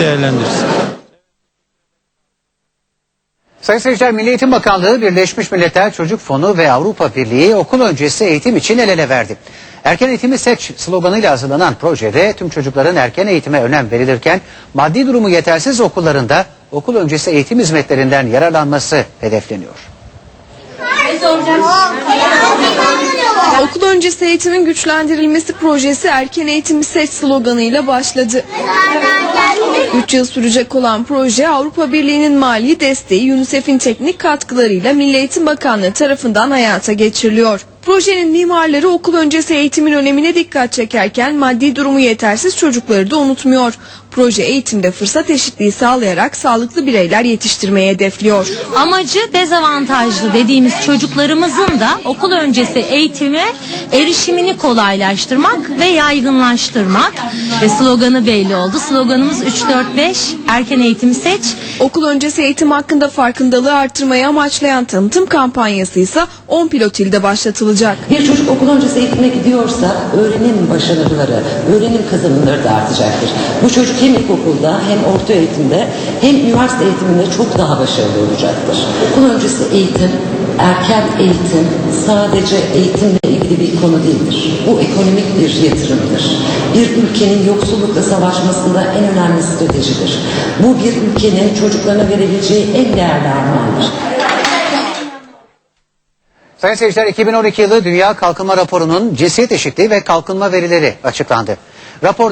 değerlendirsin. Sayın seyirciler Milli Eğitim Bakanlığı Birleşmiş Milletler Çocuk Fonu ve Avrupa Birliği okul öncesi eğitim için el ele verdi. Erken eğitimi seç sloganıyla hazırlanan projede tüm çocukların erken eğitime önem verilirken maddi durumu yetersiz okullarında okul öncesi eğitim hizmetlerinden yararlanması hedefleniyor. Okul öncesi eğitimin güçlendirilmesi projesi erken eğitimi seç sloganıyla başladı. 3 yıl sürecek olan proje Avrupa Birliği'nin mali desteği UNICEF'in teknik katkılarıyla Milli Eğitim Bakanlığı tarafından hayata geçiriliyor. Projenin mimarları okul öncesi eğitimin önemine dikkat çekerken maddi durumu yetersiz çocukları da unutmuyor. Proje eğitimde fırsat eşitliği sağlayarak sağlıklı bireyler yetiştirmeyi hedefliyor. Amacı dezavantajlı dediğimiz çocuklarımızın da okul öncesi eğitime erişimini kolaylaştırmak ve yaygınlaştırmak. Ve sloganı belli oldu. Sloganımız 3-4-5 erken eğitimi seç. Okul öncesi eğitim hakkında farkındalığı artırmayı amaçlayan tanıtım kampanyası ise 10 pilot ilde başlatılacak. Bir çocuk okul öncesi eğitime gidiyorsa öğrenim başarıları, öğrenim kazanımları da artacaktır. Bu çocuk hem ilkokulda hem orta eğitimde hem üniversite eğitiminde çok daha başarılı olacaktır. Okul öncesi eğitim, erken eğitim sadece eğitimle ilgili bir konu değildir. Bu ekonomik bir yatırımdır. Bir ülkenin yoksullukla savaşmasında en önemli stratejidir. Bu bir ülkenin çocuklarına verebileceği en değerli armağandır. Sayın seyirciler 2012 yılı Dünya Kalkınma Raporu'nun cinsiyet eşitliği ve kalkınma verileri açıklandı. Raporda